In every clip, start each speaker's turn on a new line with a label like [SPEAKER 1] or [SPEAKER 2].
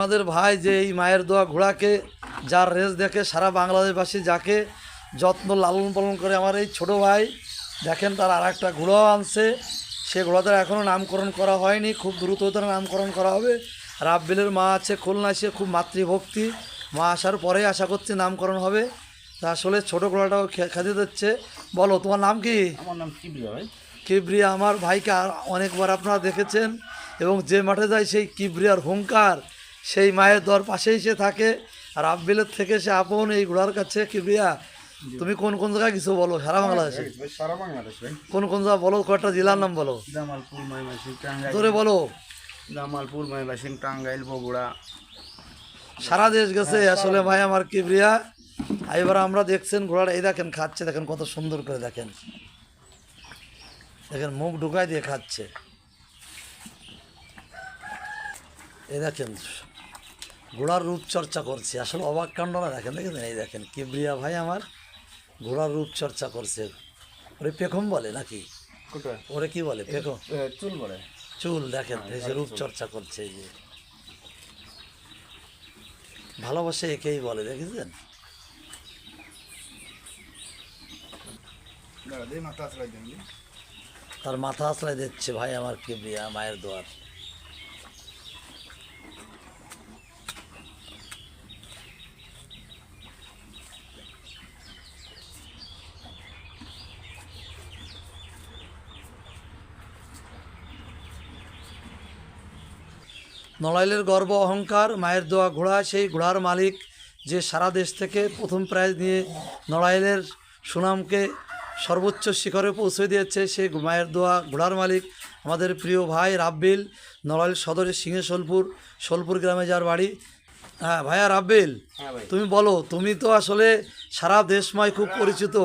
[SPEAKER 1] আমাদের ভাই যে এই মায়ের দোয়া ঘোড়াকে যার রেস দেখে সারা বাংলাদেশবাসী যাকে যত্ন লালন পালন করে আমার এই ছোট ভাই দেখেন তার আর একটা ঘোড়াও আনছে। সে ঘোড়াদের এখনও নামকরণ করা হয়নি খুব দ্রুত তার নামকরণ করা হবে। রাব্বিলের মা আছে খুলনা সে খুব মাতৃভক্তি। মা আসার পরেই আশা করছি নামকরণ হবে। তা আসলে ছোটো ঘোড়াটাও খেতে দিচ্ছে। বলো তোমার নাম কি?
[SPEAKER 2] আমার নাম কিবরিয়া ভাই।
[SPEAKER 1] কিবরিয়া আমার ভাইকে অনেকবার আপনারা দেখেছেন। এবং যে মাঠে যায় সেই কিবরিয়ার হুঙ্কার। সেই মায়ের দর পাশেই সে থাকে। আর আব্বিলের থেকে সে আপন এই ঘোড়ার কাছে কি কিবরিয়া তুমি কোন কোন জায়গায় কিছু বলো? সারা বাংলাদেশে।
[SPEAKER 2] সারা বাংলাদেশ
[SPEAKER 1] কোন কোন জায়গা বলো কয়েকটা জেলার নাম বলো?
[SPEAKER 2] জামালপুর ময়মনসিং টাঙ্গাইল।
[SPEAKER 1] তোরে বলো।
[SPEAKER 2] জামালপুর ময়মনসিং টাঙ্গাইল বগুড়া।
[SPEAKER 1] সারা দেশ গেছে আসলে ভাই আমার কিবরিয়া। আর এবার আমরা দেখছেন ঘোড়াটা এই দেখেন খাচ্ছে দেখেন কত সুন্দর করে দেখেন। দেখেন মুখ ঢুকাই দিয়ে খাচ্ছে। এই দেখেন ঘোড়ার রূপ চর্চা করছে। আসলে অবাক কাণ্ড না দেখেন দেখেছেন এই দেখেন কিবরিয়া ভাই আমার ঘোড়ার রূপ চর্চা করছে। ওরে পেখম বলে নাকি? ওরে কি বলে? পেখম।
[SPEAKER 2] চুল বলে।
[SPEAKER 1] চুল দেখেন এই যে রূপ চর্চা করছে এই যে। ভালোবাসে একেই বলে দেখেছেন? তার মাথা আশ্রয় দিচ্ছে ভাই আমার কিবরিয়া মায়ের দোয়ার। নড়াইলের গর্ব অহংকার মায়ের দোয়া ঘোড়া সেই ঘোড়ার মালিক যে সারা দেশ থেকে প্রথম প্রাইজ নিয়ে নড়াইলের সুনামকে সর্বোচ্চ শিখরে পৌঁছে দিয়েছে সেই মায়ের দোয়া ঘোড়ার মালিক আমাদের প্রিয় ভাই রাব্বিল নড়াইল সদরের সিংহে সোলপুর সোলপুর গ্রামে যার বাড়ি। হ্যাঁ ভাইয়া রাব্বিল
[SPEAKER 2] হ্যাঁ
[SPEAKER 1] তুমি বলো তুমি তো আসলে সারা দেশময় খুব পরিচিত।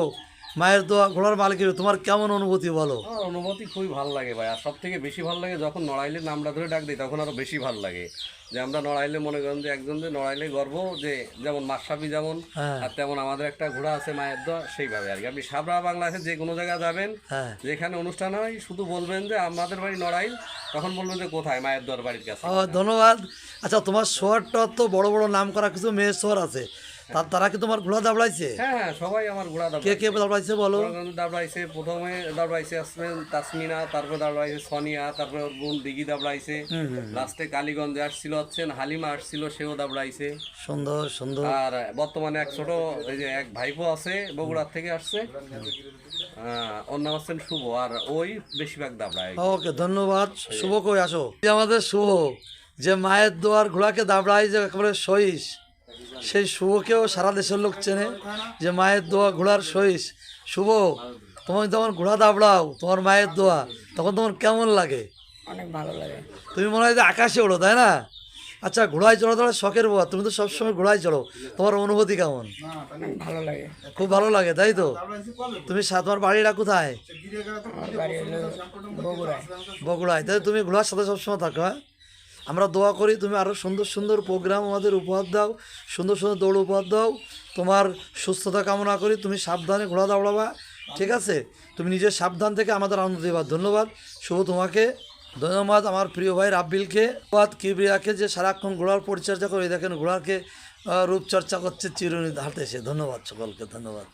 [SPEAKER 1] মায়ের দোয়া ঘোড়ার মালিকের তোমার কেমন অনুভূতি বলো?
[SPEAKER 3] আমার অনুভূতি খুবই ভালো লাগে ভাই আর সব থেকে বেশি ভালো লাগে যখন নড়াইলের নামটা ধরে ডাক দিই তখন আরও বেশি ভালো লাগে। যে আমরা নড়াইলে মনে করেন যে একজন যে নড়াইলে গর্ব যে যেমন মাসাবি যেমন
[SPEAKER 1] হ্যাঁ।
[SPEAKER 3] আর তেমন আমাদের একটা ঘোড়া আছে মায়ের দোয়া সেইভাবে আর কি। আপনি সাবরা বাংলাদেশে যে কোনো জায়গায় যাবেন
[SPEAKER 1] হ্যাঁ।
[SPEAKER 3] যেখানে অনুষ্ঠান হয় শুধু বলবেন যে আমাদের বাড়ি নড়াইল তখন বলবেন যে কোথায় মায়ের দোয়ার বাড়ির কাছে।
[SPEAKER 1] ধন্যবাদ। আচ্ছা তোমার শহরটা তো বড় বড় নাম করা কিছু মেয়ের শহর আছে। তা- তারা কি তোমার ঘোড়া দাবড়াইছে?
[SPEAKER 3] হ্যাঁ হ্যাঁ সবাই আমার ঘোড়া
[SPEAKER 1] কে
[SPEAKER 3] দাবড়ায়
[SPEAKER 1] কে দাবড়াইছে। বলো?
[SPEAKER 3] দাবড়াইছে প্রথমে দাবড়াইছে আসবেন তাসমিনা তারপরে দাবড়াইছে সোনিয়া তারপরে ওর বোন দিঘি দাবড়াইছে। লাস্টে কালীগঞ্জে আসছিল হচ্ছেন হালিমা আসছিল সেও দাবড়াইছে।
[SPEAKER 1] সুন্দর সুন্দর।
[SPEAKER 3] আর বর্তমানে এক ছোট এই যে এক ভাইপো আছে বগুড়ার থেকে আসছে। ওর নাম হচ্ছেন শুভ আর ওই বেশিরভাগ দাবড়ায়।
[SPEAKER 1] ওকে ধন্যবাদ। শুভ কই আসো। আমাদের শুভ যে মায়ের দোয়ার ঘোড়াকে দাবড়াই যে একেবারে সহিস। সেই শুভকেও সারা দেশের লোক চেনে যে মায়ের দোয়া ঘোড়ার সহিস। শুভ তুমি যখন ঘোড়া দাবড়াও তোমার মায়ের দোয়া তখন তোমার কেমন লাগে?
[SPEAKER 4] অনেক ভালো লাগে।
[SPEAKER 1] তুমি মনে হয় যে আকাশে ওড়ো তাই না? আচ্ছা ঘোড়ায় চড়ো তোমার শখের বোয়া তুমি তো সবসময় ঘোড়ায় চড়ো। তোমার অনুভূতি কেমন?
[SPEAKER 4] ভালো লাগে।
[SPEAKER 1] খুব ভালো লাগে তাই তো? তুমি তোমার বাড়িটা কোথায়?
[SPEAKER 4] বগুড়ায়।
[SPEAKER 1] তাই তুমি ঘোড়ার সাথে সবসময় থাকো হ্যাঁ? আমরা দোয়া করি তুমি আরও সুন্দর সুন্দর প্রোগ্রাম আমাদের উপহার দাও, সুন্দর সুন্দর দৌড় উপহার দাও। তোমার সুস্থতা কামনা করি, তুমি সাবধানে ঘোড়া দাওড়াবা ঠিক আছে? তুমি নিজের সাবধান থেকে আমাদের আনন্দ দেবা, ধন্যবাদ। শুভ তোমাকে, ধন্যবাদ আমার প্রিয় ভাই রাব্বিলকে, ধন্যবাদ কিবরিয়াকে যে সারাক্ষণ ঘোড়ার পরিচর্যা করে দেখেন ঘোড়াকে রূপচর্চা করছে চিরুনি হাতে এসে। ধন্যবাদ সকলকে, ধন্যবাদ।